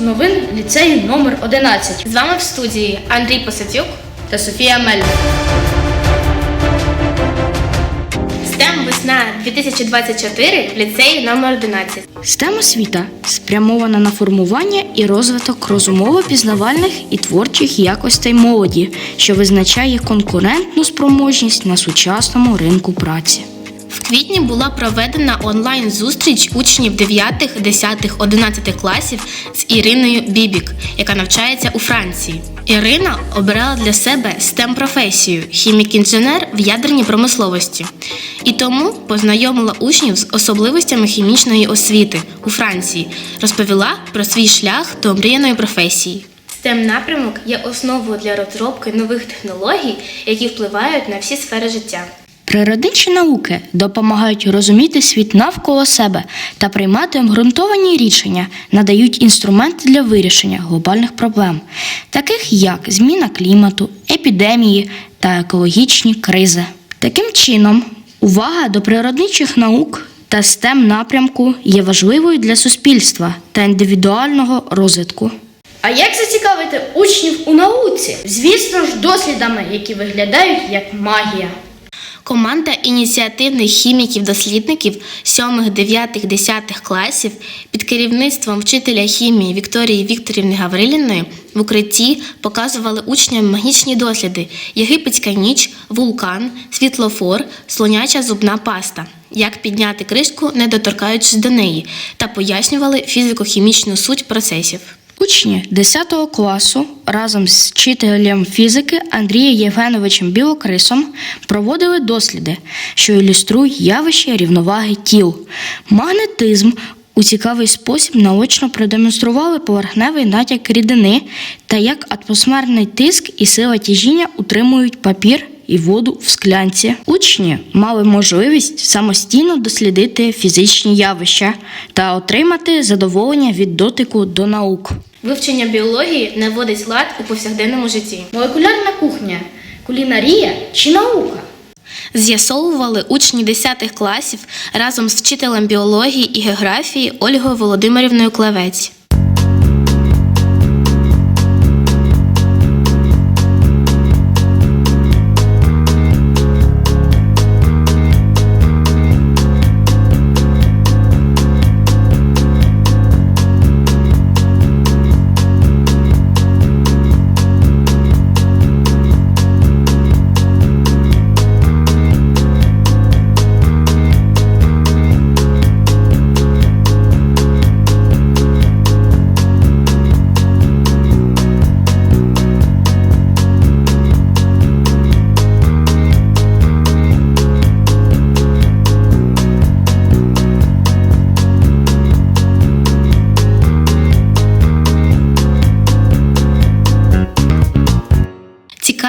новин ліцею номер 11 З вами в студії Андрій Посадюк. та Софія Мельник. STEM весна 2024 в ліцеї номер 11. STEM освіта спрямована на формування і розвиток розумово-пізнавальних і творчих якостей молоді, що визначає конкурентну спроможність на сучасному ринку праці. В квітні була проведена онлайн-зустріч учнів 9, 10, 11 класів з Іриною Бібік, яка навчається у Франції. Ірина обрала для себе stem професію хімік-інженер в ядерній промисловості і тому познайомила учнів з особливостями хімічної освіти у Франції, розповіла про свій шлях до омріяної професії. stem напрямок є основою для розробки нових технологій, які впливають на всі сфери життя. Природничі науки допомагають розуміти світ навколо себе та приймати обґрунтовані рішення, надають інструменти для вирішення глобальних проблем, таких як зміна клімату, епідемії та екологічні кризи. Таким чином, увага до природничих наук та STEM напрямку є важливою для суспільства та індивідуального розвитку. А як зацікавити учнів у науці? Звісно ж, дослідами, які виглядають як магія. Команда ініціативних хіміків-дослідників 7, 9, 10 класів під керівництвом вчителя хімії Вікторії Вікторівни Гавриліної в укритті показували учням магічні досліди: єгипетська ніч, вулкан, світлофор, слоняча зубна паста. Як підняти кришку, не доторкаючись до неї, та пояснювали фізико-хімічну суть процесів. Учні 10 класу разом з вчителем фізики Андрієм Євгеновичем Білокрисом проводили досліди, що ілюструють явище рівноваги тіл. Магнетизм у цікавий спосіб наочно продемонстрували поверхневий натяк рідини та як атмосферний тиск і сила тяжіння утримують папір і воду в склянці. Учні мали можливість самостійно дослідити фізичні явища та отримати задоволення від дотику до наук. Вивчення біології не вводить лад у повсякденному житті. Молекулярна кухня, кулінарія чи наука? З'ясовували учні 10 класів разом з вчителем біології і географії Ольгою Володимирівною Клевець.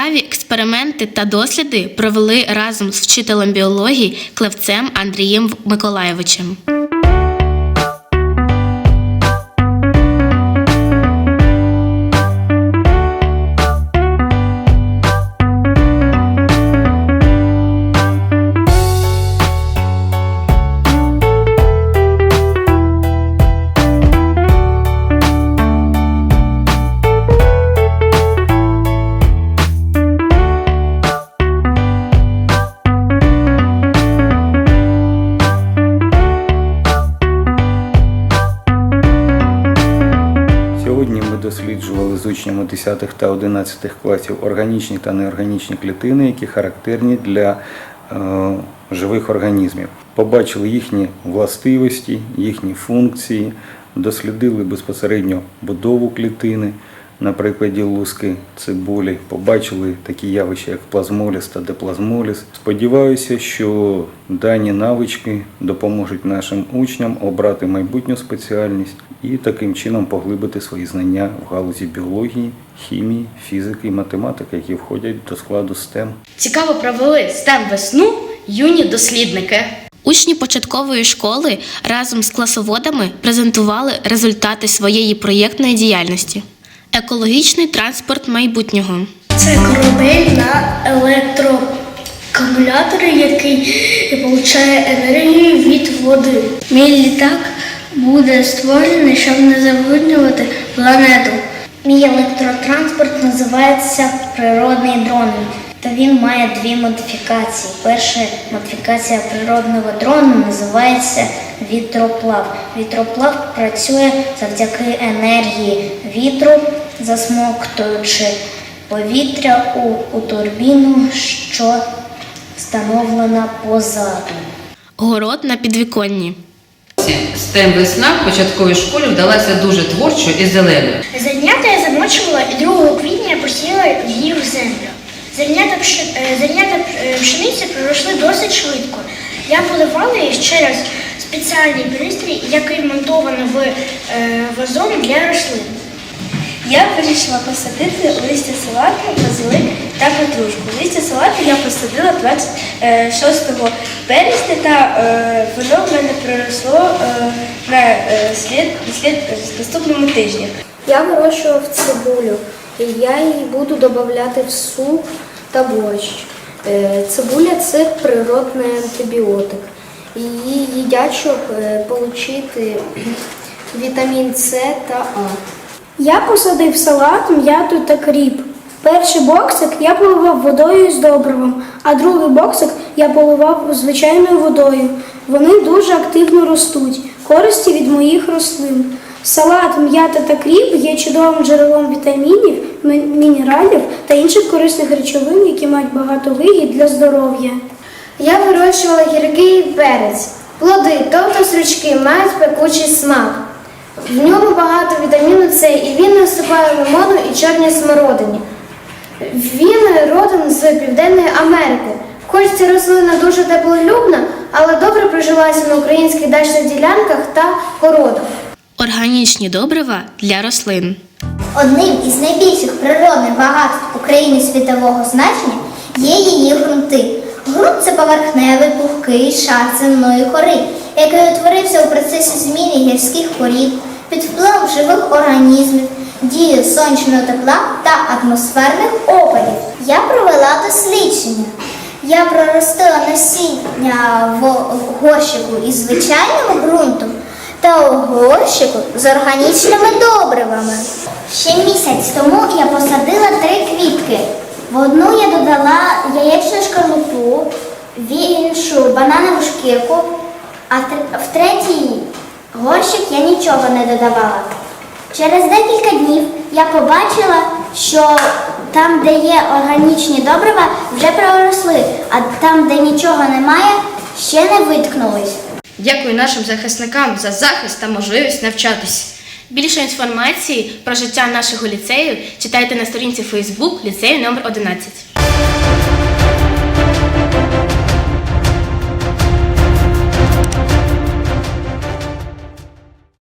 Цікаві експерименти та досліди провели разом з вчителем біології Клевцем Андрієм Миколаєвичем. Сьогодні ми досліджували з учнями 10 та 11 класів органічні та неорганічні клітини, які характерні для е, живих організмів. Побачили їхні властивості, їхні функції, дослідили безпосередньо будову клітини. На прикладі луски цибулі побачили такі явища, як плазмоліз та деплазмоліз. Сподіваюся, що дані навички допоможуть нашим учням обрати майбутню спеціальність і таким чином поглибити свої знання в галузі біології, хімії, фізики і математики, які входять до складу STEM. Цікаво провели STEM весну юні дослідники. Учні початкової школи разом з класоводами презентували результати своєї проєктної діяльності. Екологічний транспорт майбутнього. Це корабель на електроакумуляторі, який отримує енергію від води. Мій літак буде створений, щоб не забруднювати планету. Мій електротранспорт називається природний дрон. Та він має дві модифікації. Перша модифікація природного дрону називається вітроплав. Вітроплав працює завдяки енергії вітру, засмоктуючи повітря у, у турбіну, що встановлена позаду. Город на підвіконні. STEM весна в початковій школі вдалася дуже творчо і зеленою. Заняття я замочувала і 2 квітня я посіяла її в землю. Заняття, е, е, пшениці пройшли досить швидко. Я поливала їх через спеціальний пристрій, який монтований в е, вазон для рослин. Я вирішила посадити листя салату, базилик та петрушку. Листя салату я посадила 26 березня та е, воно в мене проросло е, на е, слід, слід наступному тижні. Я вирощував цибулю, і я її буду додавати в суп та борщ. Е, Цибуля це природний антибіотик. Її їдять, щоб е, отримати вітамін С та А. Я посадив салат, м'яту та кріп. Перший боксик я поливав водою з добривом, а другий боксик я поливав звичайною водою. Вони дуже активно ростуть. Користі від моїх рослин. Салат, м'ята та кріп є чудовим джерелом вітамінів, мінералів та інших корисних речовин, які мають багато вигід для здоров'я. Я вирощувала гірки і перець. Плоди, тобто стручки, мають пекучий смак. В ньому багато вітаміну С і він насипає лимону і чорній смородині. Він родом з Південної Америки. Хоч ця рослина дуже теплолюбна, але добре прижилася на українських дачних ділянках та городах. Органічні добрива для рослин. Одним із найбільших природних багатств України світового значення є її ґрунти. Ґрунт це поверхневий пухкий шар земної кори, який утворився у процесі зміни гірських порід під впливом живих організмів, дії сонячного тепла та атмосферних опадів. Я провела дослідження. Я проростила насіння в горщику із звичайним ґрунтом та у горщику з органічними добривами. Ще місяць тому я посадила три квітки. В одну я додала яєчну шкарлупу, в іншу бананову шкірку, а в третій горщик я нічого не додавала. Через декілька днів я побачила, що там, де є органічні добрива, вже проросли, а там, де нічого немає, ще не виткнулись. Дякую нашим захисникам за захист та можливість навчатись. Більше інформації про життя нашого ліцею читайте на сторінці Facebook ліцею номер 11.